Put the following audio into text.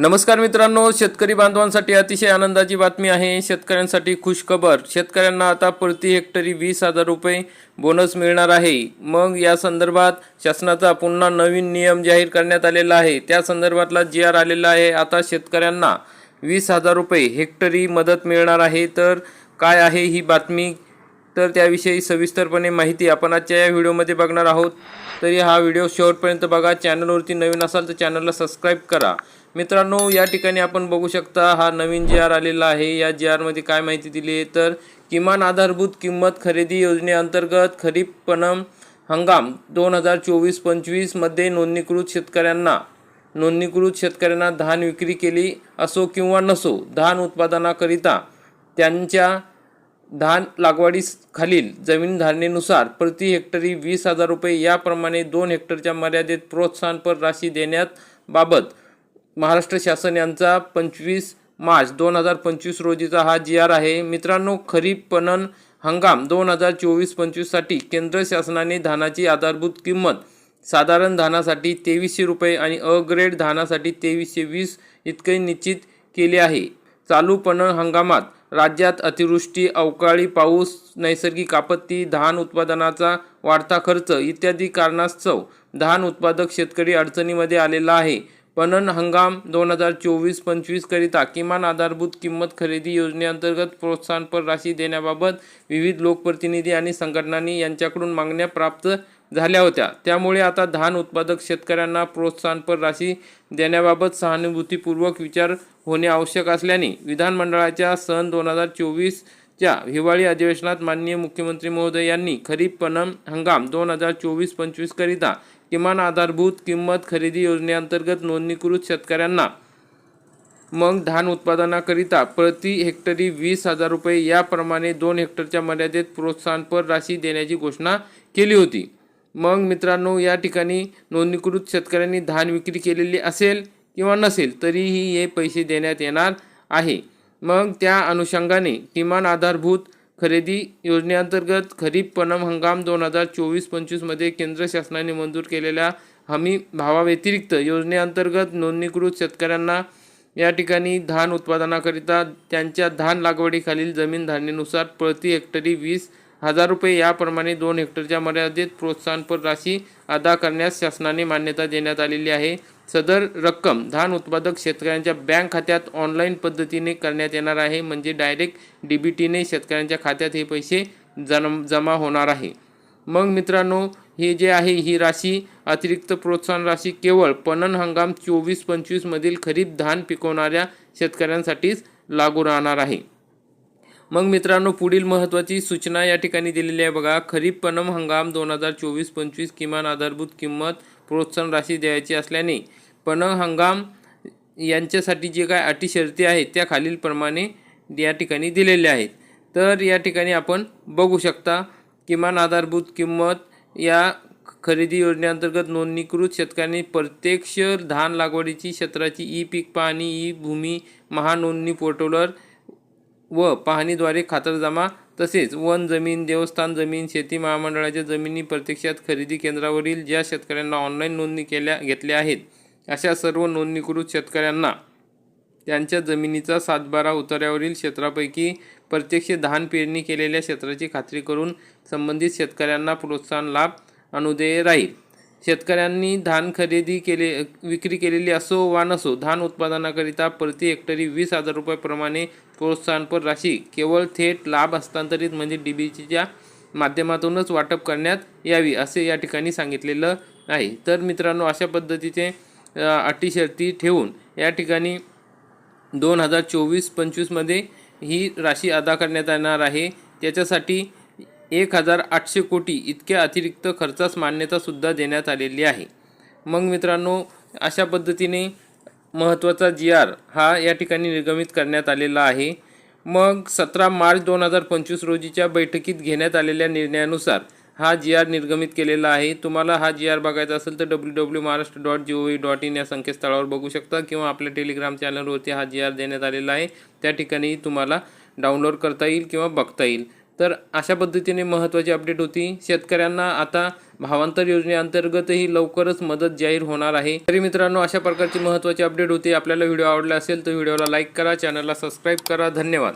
नमस्कार मित्रांनो शेतकरी बांधवांसाठी अतिशय आनंदाची बातमी आहे. शेतकऱ्यांसाठी खुशखबर. शेतकऱ्यांना आता प्रति हेक्टरी वीस हजार रुपये बोनस मिळणार आहे. मग या संदर्भात शासनाचा पुन्हा नवीन नियम जाहीर करण्यात आलेला आहे. त्या संदर्भातला जी आर आलेला आहे. आता शेतकऱ्यांना वीस हजार रुपये हेक्टरी मदत मिळणार आहे. तर काय आहे ही बातमी? तर त्याविषयी सविस्तरपणे माहिती आपण आजच्या या व्हिडिओमध्ये बघणार आहोत. तरी हा व्हिडिओ शेवटपर्यंत बघा. चॅनलवरती नवीन असाल तर चॅनलला सबस्क्राईब करा. मित्रांनो या ठिकाणी आपण बघू शकता हा नवीन जी आर आलेला आहे. या जी आरमध्ये काय माहिती दिली आहे तर किमान आधारभूत किंमत खरेदी योजनेअंतर्गत खरीप पणम हंगाम दोन हजार चोवीस पंचवीसमध्ये नोंदणीकृत शेतकऱ्यांना नोंदणीकृत शेतकऱ्यांना धान विक्री केली असो किंवा नसो धान उत्पादनाकरिता त्यांच्या धान लागवडीस खालील जमीन धारणेनुसार प्रति हेक्टरी वीस हजार रुपये याप्रमाणे दोन हेक्टरच्या मर्यादेत प्रोत्साहनपर राशी देण्यात बाबत महाराष्ट्र शासन यांचा पंचवीस मार्च दोन हजार पंचवीस रोजीचा हा जी आर आहे. मित्रांनो खरीप पणन हंगाम दोन हजार चोवीस पंचवीससाठी केंद्र शासनाने धानाची आधारभूत किंमत साधारण धानासाठी तेवीसशे रुपये आणि अ ग्रेड धानासाठी तेवीसशे वीस इतके निश्चित केले आहे. चालू पणन हंगामात राज्यात अतिवृष्टी अवकाळी पाऊस नैसर्गिक आपत्ती धान उत्पादनाचा वाढता खर्च इत्यादी कारणास्तव धान उत्पादक शेतकरी अडचणीमध्ये आलेला आहे. पणन हंगाम दोन हजार चोवीस पंचवीसकरिता किमान आधारभूत किंमत खरेदी योजनेअंतर्गत प्रोत्साहनपर राशी देण्याबाबत विविध लोकप्रतिनिधी आणि संघटनांनी यांच्याकडून मागण्या प्राप्त झाल्या होत्या. त्यामुळे आता धान उत्पादक शेतकऱ्यांना प्रोत्साहनपर राशी देण्याबाबत सहानुभूतीपूर्वक विचार होणे आवश्यक असल्याने विधानमंडळाच्या सन दोन हजार चोवीसच्या हिवाळी अधिवेशनात माननीय मुख्यमंत्री महोदय यांनी खरीप पणम हंगाम दोन हजार चोवीस पंचवीसकरिता किमान आधारभूत किंमत खरेदी योजनेअंतर्गत नोंदणीकृत शेतकऱ्यांना मग धान उत्पादनाकरिता प्रति हेक्टरी वीस हजार रुपये याप्रमाणे दोन हेक्टरच्या मर्यादेत प्रोत्साहनपर राशी देण्याची घोषणा केली होती. मग मित्रांनो या ठिकाणी नोंदणीकृत शेतकऱ्यांनी धान विक्री केलेली असेल किंवा नसेल तरीही हे पैसे देण्यात येणार आहे. मग त्या अनुषंगाने किमान आधारभूत खरेदी योजनेअंतर्गत खरीप पणम हंगाम दोन हजार चोवीस पंचवीसमध्ये केंद्र शासनाने मंजूर केलेल्या हमी भावाव्यतिरिक्त योजनेअंतर्गत नोंदणीकृत शेतकऱ्यांना या ठिकाणी धान उत्पादनाकरिता त्यांच्या धान लागवडीखालील जमीन धारणेनुसार प्रति हेक्टरी वीस हजार रुपये याप्रमाणे दोन हेक्टरच्या मर्यादेत प्रोत्साहनपर राशी अदा करण्यास शासनाने मान्यता देण्यात आलेली आहे. सदर रक्कम धान उत्पादक शेतकऱ्यांच्या बँक खात्यात ऑनलाईन पद्धतीने करण्यात येणार आहे. म्हणजे डायरेक्ट डी बी टीने शेतकऱ्यांच्या खात्यात हे पैसे जम जमा होणार आहे. मग मित्रांनो हे जे आहे ही राशी अतिरिक्त प्रोत्साहन राशी केवळ पणन हंगाम चोवीस पंचवीसमधील खरीप धान पिकवणाऱ्या शेतकऱ्यांसाठीच लागू राहणार आहे. मग मित्रांनो पुढील महत्त्वाची सूचना या ठिकाणी दिलेली आहे बघा. खरीप पणम हंगाम दोन हजार चोवीस पंचवीस किमान आधारभूत किंमत प्रोत्साहन राशी द्यायची असल्याने पणम हंगाम यांच्यासाठी जे काय अटी शर्ती आहेत त्या खालीलप्रमाणे या ठिकाणी दिलेल्या आहेत. तर या ठिकाणी आपण बघू शकता किमान आधारभूत किंमत या खरेदी योजनेअंतर्गत नोंदणीकृत शेतकऱ्यांनी प्रत्यक्ष धान लागवडीची क्षेत्राची ई पीक पाहणी ई भूमी महानोंदणी पोर्टलवर व पाहणीद्वारे खातरजमा तसेच वन जमीन देवस्थान जमीन शेती महामंडळाच्या जमिनी प्रत्यक्षात खरेदी केंद्रावरील ज्या शेतकऱ्यांना ऑनलाईन नोंदणी केल्या घेतल्या आहेत अशा सर्व नोंदणीकृत शेतकऱ्यांना त्यांच्या जमिनीचा सातबारा उतार्यावरील क्षेत्रापैकी प्रत्यक्ष धान पेरणी केलेल्या क्षेत्राची खात्री करून संबंधित शेतकऱ्यांना प्रोत्साहन लाभ अनुदेय राहील. शेतकऱ्यांनी धान खरेदी केले विक्री केलेली असो वा नसो धान उत्पादनाकरिता प्रति हेक्टरी वीस हजार रुपयाप्रमाणे प्रोत्साहनपर राशी केवळ थेट लाभ हस्तांतरित म्हणजे डी बी माध्यमातूनच वाटप करण्यात यावी असे या ठिकाणी सांगितलेलं आहे. तर मित्रांनो अशा पद्धतीचे अटीशर्ती अटी शर्ती ठेवून या ठिकाणी दोन हजार चोवीस पंचवीसमध्ये ही राशी अदा करण्यात येणार आहे. त्याच्यासाठी एक हजार आठशे कोटी इतक्या अतिरिक्त खर्चास मान्यतासुद्धा देण्यात आलेली आहे. मग मित्रांनो अशा पद्धतीने महत्त्वाचा जी आर हा या ठिकाणी निर्गमित करण्यात आलेला आहे. मग सतरा मार्च दोन हजार पंचवीस रोजीच्या बैठकीत घेण्यात आलेल्या निर्णयानुसार हा जी आर निर्गमित केलेला आहे. तुम्हाला हा जी आर बघायचा असेल तर W W Maharashtra dot G O V dot in या संकेतस्थळावर बघू शकता किंवा आपल्या टेलिग्राम चॅनलवरती हा जी आर देण्यात आलेला आहे. त्या ठिकाणी तुम्हाला डाउनलोड करता येईल किंवा बघता येईल. तर अशा पद्धतीने महत्त्वाची अपडेट होती. शेतकऱ्यांना आता भावांतर योजनेअंतर्गतही लवकरच मदत जाहीर होणार आहे. तरी मित्रांनो अशा प्रकारची महत्त्वाची अपडेट होती. आपल्याला व्हिडिओ आवडला असेल तर व्हिडिओला लाईक करा चॅनलला सबस्क्राईब करा. धन्यवाद.